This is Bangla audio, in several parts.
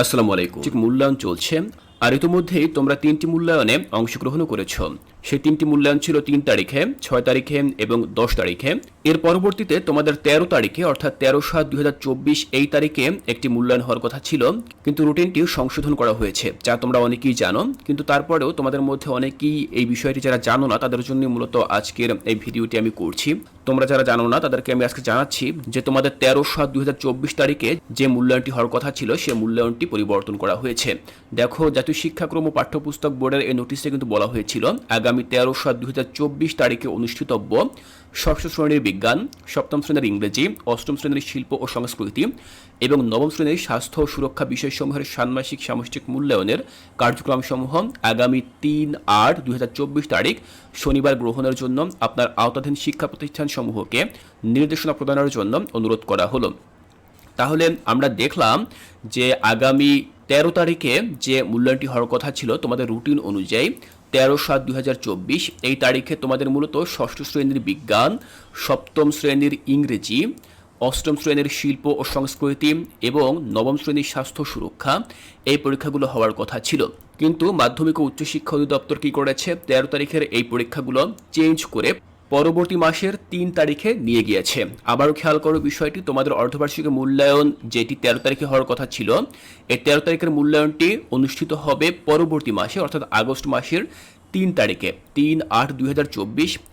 আসসালামু আলাইকুম। মূল্যায়ন চলছে। আর ইতিমধ্যেই তোমরা তিনটি মূল্যায়নে অংশগ্রহণও করেছ। সেই তিনটি মূল্যায়ন ছিল তিন তারিখে, ছয় তারিখে এবং দশ তারিখে। এর পরবর্তীতে তোমাদের তেরো তারিখে, অর্থাৎ তেরো সাত দুই এই তারিখে একটি মূল্যায়ন হওয়ার কথা ছিল। কিন্তু রুটিনটি সংশোধন করা হয়েছে, যা তোমরা অনেকেই জানো। কিন্তু তারপরেও তোমাদের মধ্যে অনেকেই এই বিষয়টি যারা জানো না, তাদের জন্য মূলত আজকের এই ভিডিওটি আমি করছি। তোমরা যারা জানো না, তাদেরকে আমি আজকে জানাচ্ছি যে তোমাদের তেরো সাত দুই তারিখে যে মূল্যায়নটি হওয়ার কথা ছিল, সে মূল্যায়নটি পরিবর্তন করা হয়েছে। দেখো, জাতীয় শিক্ষাক্রম ও পাঠ্যপুস্তক বোর্ডের এই নোটিশে কিন্তু বলা হয়েছিল, আগামী তেরো সাত দুই তারিখে অনুষ্ঠিতব্য ষষ্ঠ শ্রেণির বিজ্ঞান, সপ্তম শ্রেণির ইংরেজি, অষ্টম শ্রেণির শিল্প ও সংস্কৃতি এবং নবম শ্রেণির স্বাস্থ্য ও সুরক্ষা বিষয়সমূহের ষান্মাসিক সামষ্টিক মূল্যায়নের কার্যক্রমসমূহ আগামী তিন আট দুই তারিখ শনিবার গ্রহণের জন্য আপনার আওতাধীন শিক্ষা প্রতিষ্ঠানসমূহকে নির্দেশনা প্রদানের জন্য অনুরোধ করা হলো। তাহলে আমরা দেখলাম যে আগামী তেরো তারিখে যে মূল্যায়নটি হওয়ার কথা ছিল, তোমাদের রুটিন অনুযায়ী তেরো সাত দুই এই তারিখে তোমাদের মূলত ষষ্ঠ শ্রেণির বিজ্ঞান, সপ্তম শ্রেণির ইংরেজি, অষ্টম শ্রেণির শিল্প ও সংস্কৃতি এবং নবম শ্রেণির স্বাস্থ্য সুরক্ষা এই পরীক্ষাগুলো হওয়ার কথা ছিল। কিন্তু মাধ্যমিক ও উচ্চশিক্ষা অধিদপ্তর কী করেছে? তেরো তারিখের এই পরীক্ষাগুলো চেঞ্জ করে পরবর্তী মাসের তিন তারিখে নিয়ে গিয়েছে। আবারও খেয়াল করো বিষয়টি, তোমাদের অর্ধবার্ষিক মূল্যায়ন যেটি তেরো তারিখে হওয়ার কথা ছিল, এই তেরো তারিখের মূল্যায়নটি অনুষ্ঠিত হবে পরবর্তী মাসে, অর্থাৎ আগস্ট মাসের তিন তারিখে, তিন আট দুই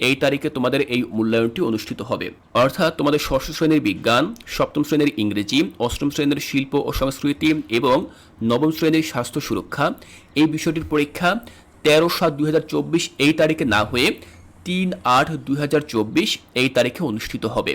এই তারিখে তোমাদের এই মূল্যায়নটি অনুষ্ঠিত হবে। অর্থাৎ তোমাদের ষষ্ঠ শ্রেণির বিজ্ঞান, সপ্তম শ্রেণির ইংরেজি, অষ্টম শ্রেণির শিল্প ও সংস্কৃতি এবং নবম শ্রেণির স্বাস্থ্য সুরক্ষা, এই বিষয়টির পরীক্ষা তেরো সাত দুই এই তারিখে না হয়ে তিন আট দুই এই তারিখে অনুষ্ঠিত হবে।